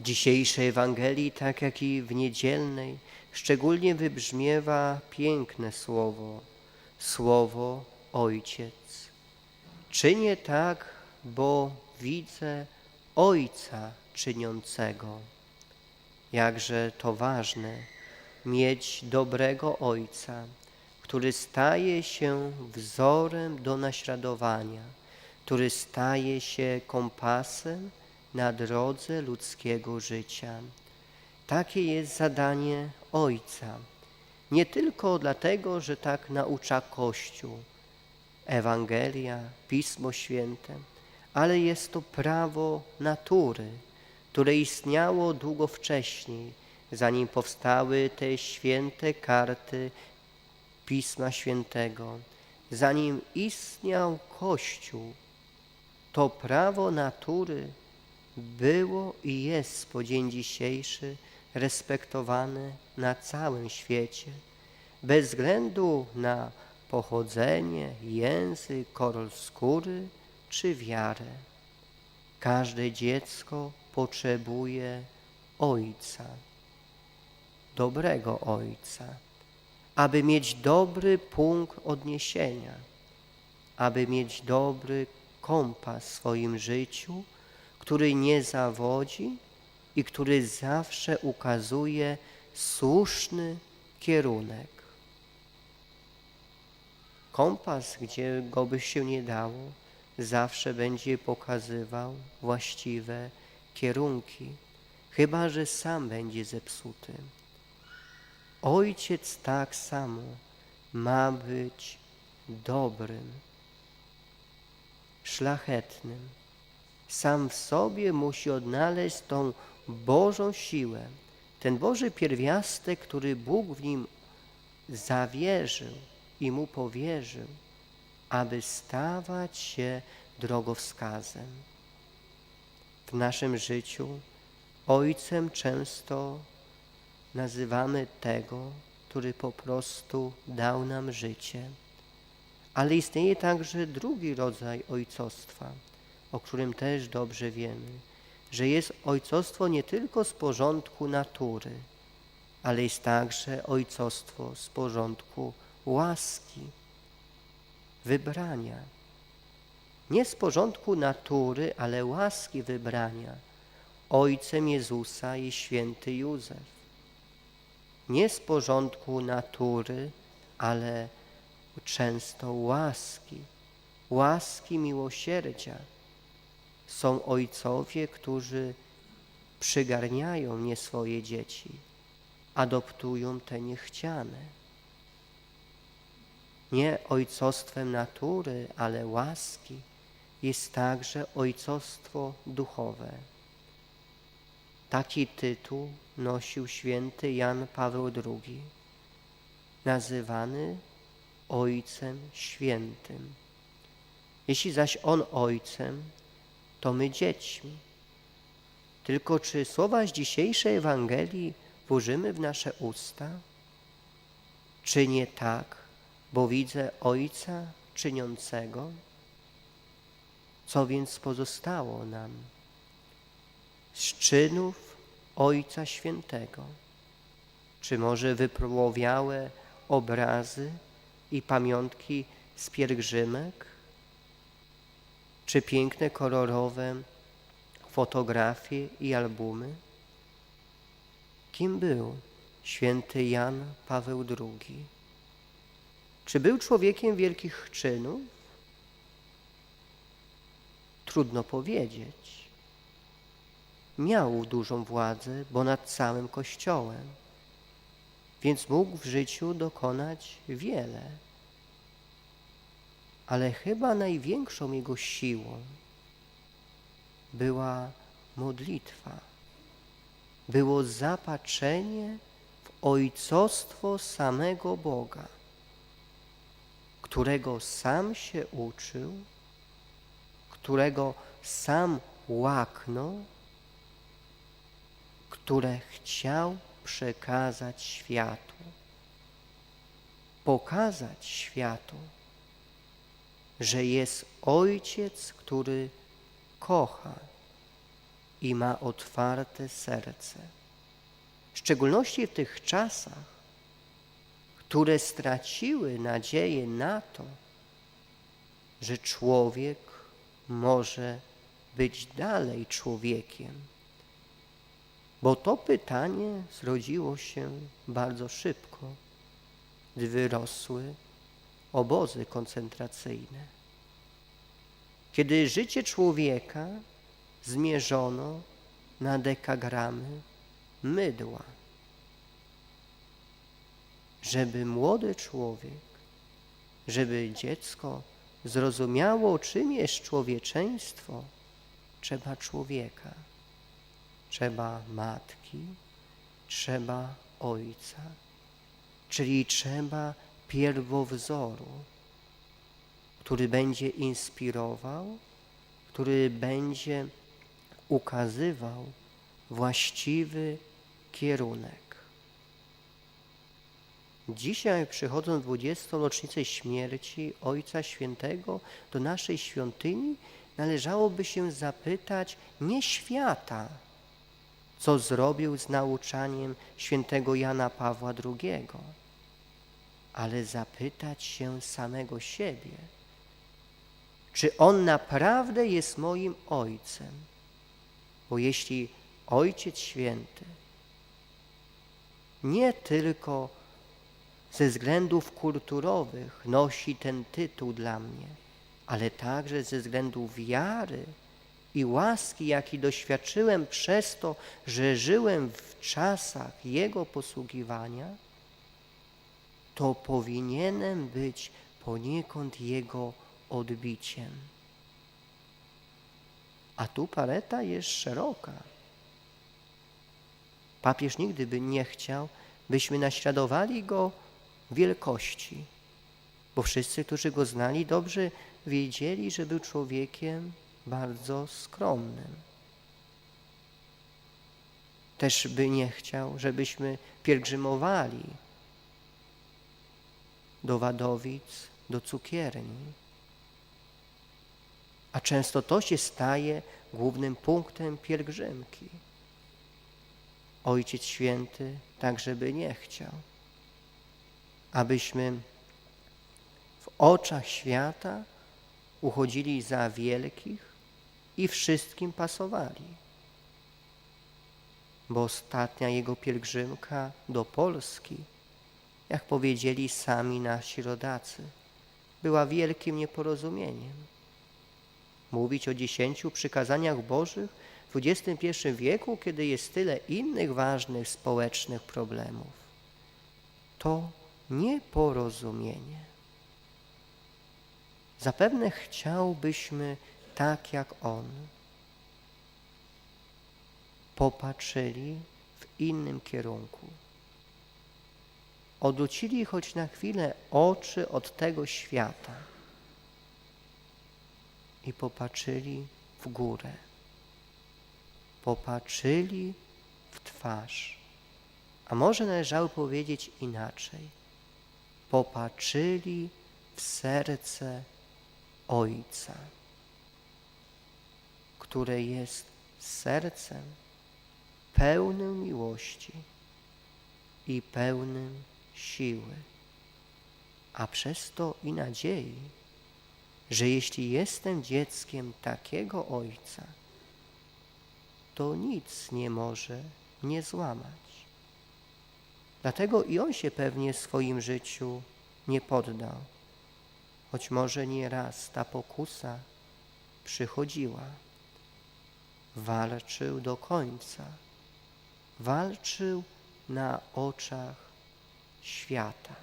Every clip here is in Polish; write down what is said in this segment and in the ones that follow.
Dzisiejszej Ewangelii, tak jak i w niedzielnej, szczególnie wybrzmiewa piękne słowo, słowo Ojciec. Czynię tak, bo widzę Ojca czyniącego. Jakże to ważne mieć dobrego Ojca, który staje się wzorem do naśladowania, który staje się kompasem na drodze ludzkiego życia. Takie jest zadanie Ojca. Nie tylko dlatego, że tak naucza Kościół, Ewangelia, Pismo Święte, ale jest to prawo natury, które istniało długo wcześniej, zanim powstały te święte karty Pisma Świętego, zanim istniał Kościół. To prawo natury było i jest po dzień dzisiejszy respektowane na całym świecie, bez względu na pochodzenie, język, kolor skóry czy wiarę. Każde dziecko potrzebuje ojca, dobrego ojca, aby mieć dobry punkt odniesienia, aby mieć dobry kompas w swoim życiu, który nie zawodzi i który zawsze ukazuje słuszny kierunek. Kompas, gdzie go by się nie dało, zawsze będzie pokazywał właściwe kierunki, chyba że sam będzie zepsuty. Ojciec tak samo ma być dobrym, szlachetnym. Sam w sobie musi odnaleźć tą Bożą siłę, ten Boży pierwiastek, który Bóg w nim zawierzył i mu powierzył, aby stawać się drogowskazem. W naszym życiu Ojcem często nazywamy tego, który po prostu dał nam życie. Ale istnieje także drugi rodzaj ojcostwa, o którym też dobrze wiemy, że jest ojcostwo nie tylko z porządku natury, ale jest także ojcostwo z porządku łaski, wybrania. Nie z porządku natury, ale łaski wybrania. Ojcem Jezusa jest święty Józef. Nie z porządku natury, ale często łaski, łaski miłosierdzia. Są ojcowie, którzy przygarniają nie swoje dzieci, adoptują te niechciane. Nie ojcostwem natury, ale łaski jest także ojcostwo duchowe. Taki tytuł nosił święty Jan Paweł II, nazywany Ojcem Świętym. Jeśli zaś On Ojcem, to my dziećmi. Tylko czy słowa z dzisiejszej Ewangelii włożymy w nasze usta? Czy nie tak, bo widzę Ojca czyniącego? Co więc pozostało nam? Z czynów Ojca Świętego, czy może wypróbowiałe obrazy i pamiątki z pielgrzymek, czy piękne kolorowe fotografie i albumy? Kim był święty Jan Paweł II? Czy był człowiekiem wielkich czynów? Trudno powiedzieć. Miał dużą władzę, bo nad całym Kościołem, więc mógł w życiu dokonać wiele. Ale chyba największą jego siłą była modlitwa. Było zapatrzenie w ojcostwo samego Boga, którego sam się uczył, którego sam łaknął, które chciał przekazać światu, pokazać światu, że jest Ojciec, który kocha i ma otwarte serce. W szczególności w tych czasach, które straciły nadzieję na to, że człowiek może być dalej człowiekiem. Bo to pytanie zrodziło się bardzo szybko, gdy wyrosły obozy koncentracyjne. Kiedy życie człowieka zmierzono na dekagramy mydła, żeby młody człowiek, żeby dziecko zrozumiało, czym jest człowieczeństwo, trzeba człowieka, trzeba matki, trzeba ojca, czyli trzeba pierwowzoru, który będzie inspirował, który będzie ukazywał właściwy kierunek. Dzisiaj, przychodząc w 20. rocznicę śmierci Ojca Świętego do naszej świątyni, należałoby się zapytać nie świata, co zrobił z nauczaniem świętego Jana Pawła II, ale zapytać się samego siebie, czy on naprawdę jest moim Ojcem. Bo jeśli Ojciec Święty nie tylko ze względów kulturowych nosi ten tytuł dla mnie, ale także ze względów wiary i łaski, jaki doświadczyłem przez to, że żyłem w czasach Jego posługiwania, to powinienem być poniekąd Jego odbiciem. A tu paleta jest szeroka. Papież nigdy by nie chciał, byśmy naśladowali Go wielkości, bo wszyscy, którzy Go znali, dobrze wiedzieli, że był człowiekiem bardzo skromnym. Też by nie chciał, żebyśmy pielgrzymowali do Wadowic, do cukierni. A często to się staje głównym punktem pielgrzymki. Ojciec Święty także by nie chciał abyśmy w oczach świata uchodzili za wielkich i wszystkim pasowali. Bo ostatnia jego pielgrzymka do Polski, jak powiedzieli sami nasi rodacy, była wielkim nieporozumieniem. Mówić o dziesięciu przykazaniach Bożych w XXI wieku, kiedy jest tyle innych ważnych społecznych problemów, to nieporozumienie. Zapewne chciałbyśmy tak jak On popatrzyli w innym kierunku. Odwrócili choć na chwilę oczy od tego świata i popatrzyli w górę. Popatrzyli w twarz. A może należało powiedzieć inaczej popatrzyli w serce Ojca, które jest sercem pełnym miłości i pełnym siły, a przez to i nadziei, że jeśli jestem dzieckiem takiego Ojca, to nic nie może mnie złamać. Dlatego i on się pewnie w swoim życiu nie poddał, choć może nie raz ta pokusa przychodziła. Walczył do końca, walczył na oczach świata.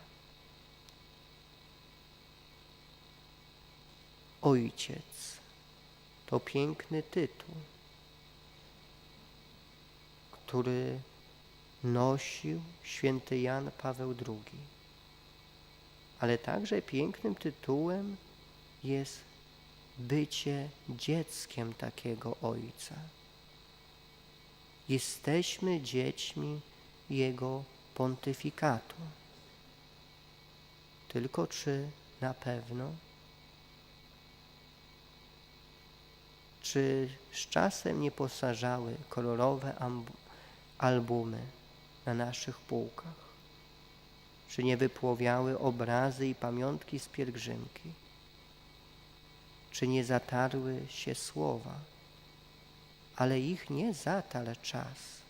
Ojciec to piękny tytuł, który nosił święty Jan Paweł II. Ale także pięknym tytułem jest bycie dzieckiem takiego Ojca. Jesteśmy dziećmi Jego pontyfikatu. Tylko czy na pewno? Czy z czasem nie posarzały kolorowe albumy na naszych półkach? Czy nie wypłowiały obrazy i pamiątki z pielgrzymki? Czy nie zatarły się słowa? Ale ich nie zatarł czas,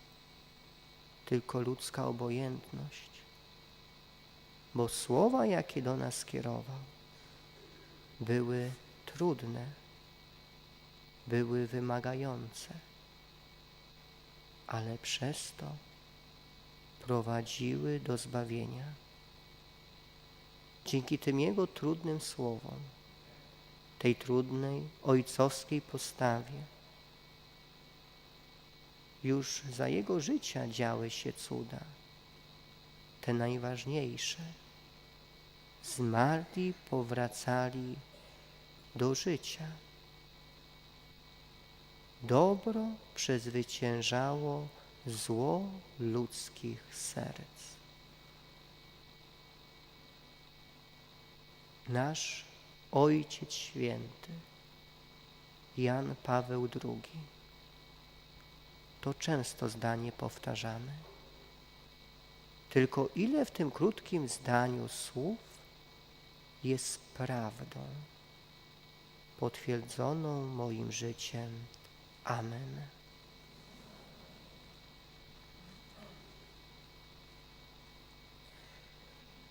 tylko ludzka obojętność. Bo słowa, jakie do nas skierował, były trudne, były wymagające, ale przez to prowadziły do zbawienia. Dzięki tym Jego trudnym słowom, tej trudnej ojcowskiej postawie, już za Jego życia działy się cuda, te najważniejsze. Zmarli powracali do życia. Dobro przezwyciężało zło ludzkich serc. Nasz Ojciec Święty, Jan Paweł II, to często zdanie powtarzamy. Tylko ile w tym krótkim zdaniu słów jest prawdą, potwierdzoną moim życiem. Amen.